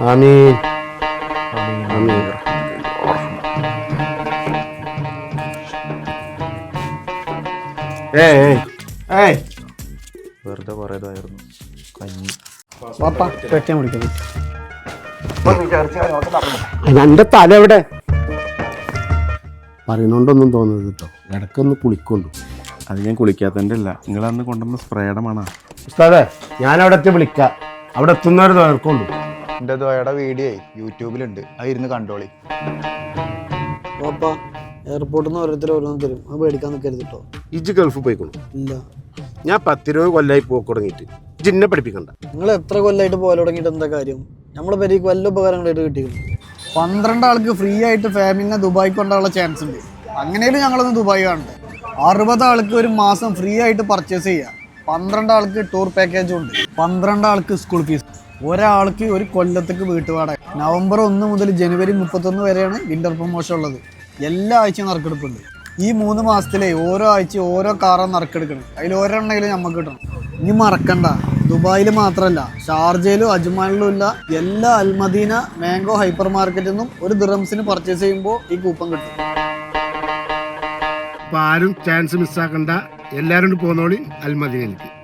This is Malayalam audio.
ആമീൻ. ആമീൻ. ഏയ് ഏയ്. ഏയ്. വെറുതെ കുറേതായിരുന്നു കഞ്ഞി. വാപ്പാ പെട്ടിയാൻ വിളിക്കുന്നു. എന്റെ തല എവിടെ? പറയുന്നോണ്ടൊന്നും തോന്നുന്നത് കേട്ടോ. ഇടക്കൊന്ന് കുളിക്കൊണ്ടു. അത് ഞാൻ കുളിക്കാത്തതിന്റെ അല്ല. നിങ്ങൾ അന്ന് കൊണ്ടുവന്ന സ്പ്രേയുടെ മണ. ഉസ്താദേ ഞാൻ അവിടെ എത്തി വിളിക്കാം. അവിടെ എത്തുന്നവർ തീർക്കൊണ്ടു എന്റെ ദ്വയുടെ വീഡിയോ യൂട്യൂബിലുണ്ട്. അത് ഇരുന്ന് കണ്ടോളി. ഓപ്പാ എയർപോർട്ടിൽ നിന്ന് ഓരോരുത്തർ ഓരോന്ന് തരും. അത് പേടിക്കാൻ നിൽക്കരുത് കേട്ടോ ഇജ് ഗൾഫ് പോയിക്കോളൂ. ഇല്ല ഞാൻ പത്തിരുപത് കൊല്ലായി പോക്ക് തുടങ്ങിയിട്ട്. ജിന്നെ പഠിപ്പിക്കണ്ട. നിങ്ങൾ എത്ര കൊല്ലമായിട്ട് പോലെ തുടങ്ങിയിട്ട് എന്താ കാര്യം? നമ്മളെ പേര് വല്ല ഉപകാരങ്ങളായിട്ട് കിട്ടിയിരുന്നു പന്ത്രണ്ട് ആൾക്ക് ഫ്രീ ആയിട്ട് ഫാമിലിനെ ദുബായ് കൊണ്ടുള്ള ചാൻസ് ഉണ്ട്. അങ്ങനെയും ഞങ്ങളൊന്ന് ദുബായ് കാണട്ടെ. അറുപത് ആൾക്ക് ഒരു മാസം ഫ്രീ ആയിട്ട് പർച്ചേസ് ചെയ്യാം. പന്ത്രണ്ട് ആൾക്ക് ടൂർ പാക്കേജും ഉണ്ട്. പന്ത്രണ്ട് ആൾക്ക് സ്കൂൾ ഫീസ് ഒരാൾക്ക് ഒരു കൊല്ലത്തേക്ക് വീട്ടുവാടക. നവംബർ ഒന്ന് മുതൽ ജനുവരി മുപ്പത്തൊന്ന് വരെയാണ് വിന്റർ പ്രൊമോഷൻ ഉള്ളത്. എല്ലാ ആഴ്ചയും നറുക്കെടുപ്പുണ്ട്. ഈ മൂന്ന് മാസത്തിലെ ഓരോ ആഴ്ച ഓരോ കാറാണ് നറുക്കെടുക്കണം അതിൽ ഒരെണ്ണെങ്കിലും നമുക്ക് കിട്ടണം. ഇനി മറക്കണ്ട. ദുബായിൽ മാത്രമല്ല ഷാർജയിലും അജ്മാനിലും ഇല്ല എല്ലാ അൽമദീന മാംഗോ ഹൈപ്പർ മാർക്കറ്റിൽ നിന്നും ഒരു ദിറംസിന് പർച്ചേസ് ചെയ്യുമ്പോൾ ഈ കൂപ്പൺ കിട്ടും. ആരും ചാൻസ് മിസ്സാക്കണ്ട എല്ലാവരും പോന്നോളി അൽമദീനയിലേക്ക്.